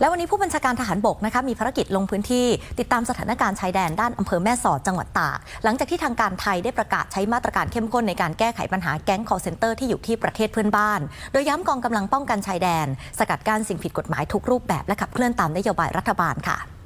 และวันนี้ผู้บัญชาการทหารบกนะคะมีภารกิจลงพื้นที่ ติดตามสถานการณ์ชายแดนด้านอำเภอแม่สอดจังหวัดตาก หลังจากที่ทางการไทยได้ประกาศใช้มาตรการเข้มข้นในการแก้ไขปัญหาแก๊ง call center ที่อยู่ที่ประเทศเพื่อนบ้าน โดยย้ำกองกำลังป้องกันชายแดน สกัดกั้นสิ่งผิดกฎหมายทุกรูปแบบและขับเคลื่อนตามนโยบายรัฐบาลค่ะ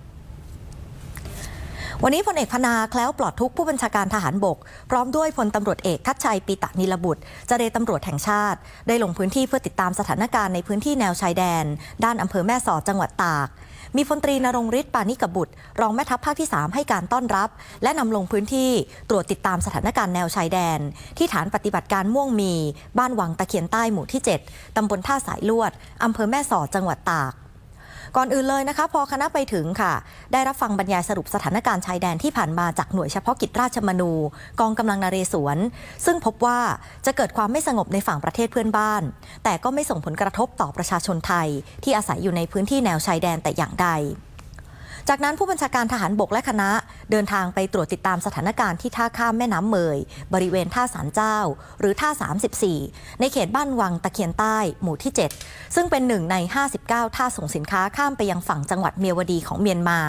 วันนี้พลเอกพนาแคล้วปลอดทุกผู้บัญชาการทหารบก พร้อมด้วยพลตำรวจเอกทัชชัยปีตะนิลบุตรเจรตำรวจแห่งชาติ ได้ลงพื้นที่เพื่อติดตามสถานการณ์ในพื้นที่แนวชายแดน ด้านอำเภอแม่สอดจังหวัดตาก มีพลตรีนรงฤทธิ์ปานิกบุตร รองแม่ทัพภาคที่ 3 ให้การต้อนรับ และนำลงพื้นที่ตรวจติดตามสถานการณ์แนวชายแดน ที่ฐานปฏิบัติการม่วงมี บ้านวังตะเคียนใต้หมู่ที่ 7ตำบลท่าสายลวดอำเภอแม่สอดจังหวัดตาก ก่อนอื่นเลยนะคะพอคณะไปถึงค่ะ ได้รับฟังบรรยายสรุปสถานการณ์ชายแดนที่ผ่านมาจากหน่วยเฉพาะกิจราชมนู กองกำลังนาเรศวร ซึ่งพบว่าจะเกิดความไม่สงบในฝั่งประเทศเพื่อนบ้าน แต่ก็ไม่ส่งผลกระทบต่อประชาชนไทย ที่อาศัยอยู่ในพื้นที่แนวชายแดนแต่อย่างใด จากนั้นผู้บัญชาการทหารบกและคณะ เดินทางไปตรวจติดตามสถานการณ์ที่ท่าข้ามแม่น้ำเมย บริเวณท่าสารเจ้า หรือท่า 34 ในเขตบ้านวังตะเคียนใต้หมู่ที่ 7 ซึ่งเป็นหนึ่งใน 59 ท่าส่งสินค้าข้ามไปยังฝั่งจังหวัดเมียวดีของเมียนมา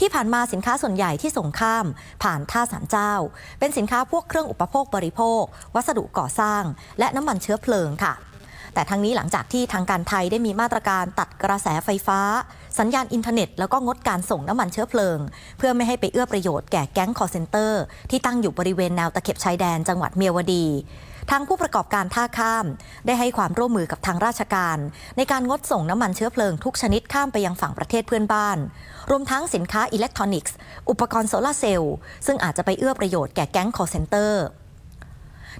ที่ผ่านมาสินค้าส่วนใหญ่ที่ส่งข้าม ผ่านท่าสารเจ้า เป็นสินค้าพวกเครื่องอุปโภคบริโภค วัสดุก่อสร้าง และน้ำมันเชื้อเพลิงค่ะ แต่ทั้งนี้หลังจากที่ทางการไทยได้มีมาตรการตัดกระแสไฟฟ้า สัญญาณอินเทอร์เน็ตแล้วก็งดการส่งน้ำมันเชื้อเพลิง เพื่อไม่ให้ไปเอื้อประโยชน์แก่แก๊งคอร์เซนเตอร์ ที่ตั้งอยู่บริเวณแนวตะเข็บชายแดนจังหวัดเมียวดีทางผู้ประกอบการท่าข้าม ได้ให้ความร่วมมือกับทางราชการ ในการงดส่งน้ำมันเชื้อเพลิงทุกชนิดข้ามไปยังฝั่งประเทศเพื่อนบ้าน รวมทั้งสินค้าอิเล็กทรอนิกส์ อุปกรณ์โซลาร์เซลล์ซึ่งอาจจะไปเอื้อประโยชน์แก่แก๊งคอร์เซนเตอร์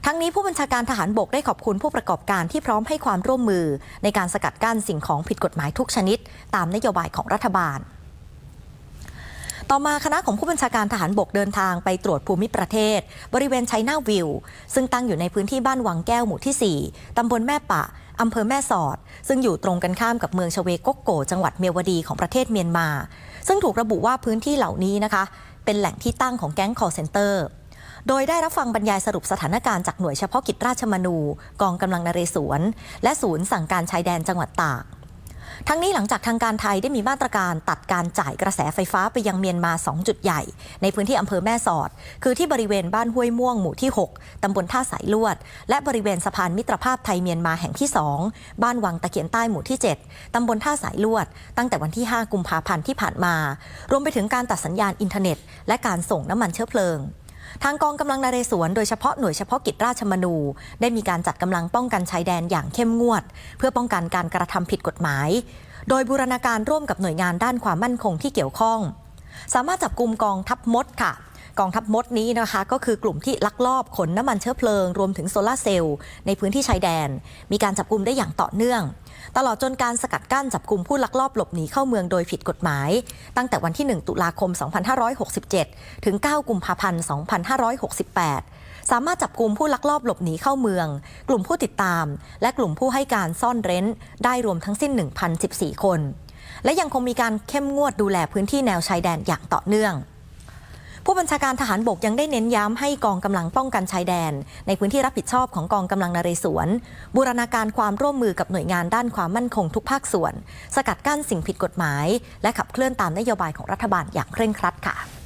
ทั้งนี้ผู้บัญชาการทหารบกได้ขอบคุณผู้ประกอบการที่พร้อมให้ความร่วมมือ ในการสกัดกั้นสิ่งของผิดกฎหมายทุกชนิด ตามนโยบายของรัฐบาล ต่อมาคณะของผู้บัญชาการทหารบกเดินทางไปตรวจภูมิประเทศ บริเวณไชน่าวิว ซึ่งตั้งอยู่ในพื้นที่บ้านวังแก้วหมู่ที่ 4 ตำบลแม่ปะอำเภอแม่สอด ซึ่งอยู่ตรงกันข้ามกับเมืองชเวกกโก จังหวัดเมียวดีของประเทศเมียนมา ซึ่งถูกระบุว่าพื้นที่เหล่านี้นะคะ เป็นแหล่งที่ตั้งของแก๊งคอร์เซนเตอร์ โดยได้รับฟังบรรยายสรุปสถานการณ์จากหน่วยเฉพาะกิจราชมนู กองกำลังนเรศวร และศูนย์สั่งการชายแดนจังหวัดตาก ทั้งนี้หลังจากทางการไทยได้มีมาตรการตัดการจ่ายกระแสไฟฟ้าไปยังเมียนมา 2 จุดใหญ่ ในพื้นที่อำเภอแม่สอด คือที่บริเวณบ้านห้วยม่วงหมู่ที่ 6 ตำบลท่าสายลวด และบริเวณสะพานมิตรภาพไทยเมียนมาแห่งที่ 2 บ้านวังตะเคียนใต้หมู่ที่ 7 ตำบลท่าสายลวด ตั้งแต่วันที่ 5 กุมภาพันธ์ที่ผ่านมา รวมไปถึงการตัดสัญญาณอินเทอร์เน็ต และการส่งน้ำมันเชื้อเพลิง ทางกองกำลังนเรศวรโดยเฉพาะหน่วยเฉพาะกิจราชมนู ได้มีการจัดกำลังป้องกันชายแดนอย่างเข้มงวด เพื่อป้องกันการกระทำผิดกฎหมาย โดยบูรณาการร่วมกับหน่วยงานด้านความมั่นคงที่เกี่ยวข้อง สามารถจับกลุ่มกองทัพมดค่ะ กองทัพมดนี้นะคะ ก็คือกลุ่มที่ลักลอบขนน้ำมันเชื้อเพลิง รวมถึงโซลาเซลล์ในพื้นที่ชายแดน มีการจับกลุ่มได้อย่างต่อเนื่อง ตลอดจนการสกัดกั้นจับกลุ่มผู้ลักลอบหลบหนีเข้าเมืองโดยผิดกฎหมาย ตั้งแต่วันที่ 1 ตุลาคม 2567 ถึง 9 กุมภาพันธ์ 2568 สามารถจับกลุ่มผู้ลักลอบหลบหนีเข้าเมือง กลุ่มผู้ติดตาม และกลุ่มผู้ให้การซ่อนเร้น ได้รวมทั้งสิ้น 1,014 คน และยังคงมีการเข้มงวดดูแลพื้นที่แนวชายแดนอย่างต่อเนื่อง ผู้บัญชาการทหารบกยังได้เน้นย้ำให้กองกำลังป้องกันชายแดน ในพื้นที่รับผิดชอบของกองกำลังนเรศวร บูรณาการความร่วมมือกับหน่วยงานด้านความมั่นคงทุกภาคส่วน สกัดกั้นสิ่งผิดกฎหมาย และขับเคลื่อนตามนโยบายของรัฐบาลอย่างเคร่งครัดค่ะ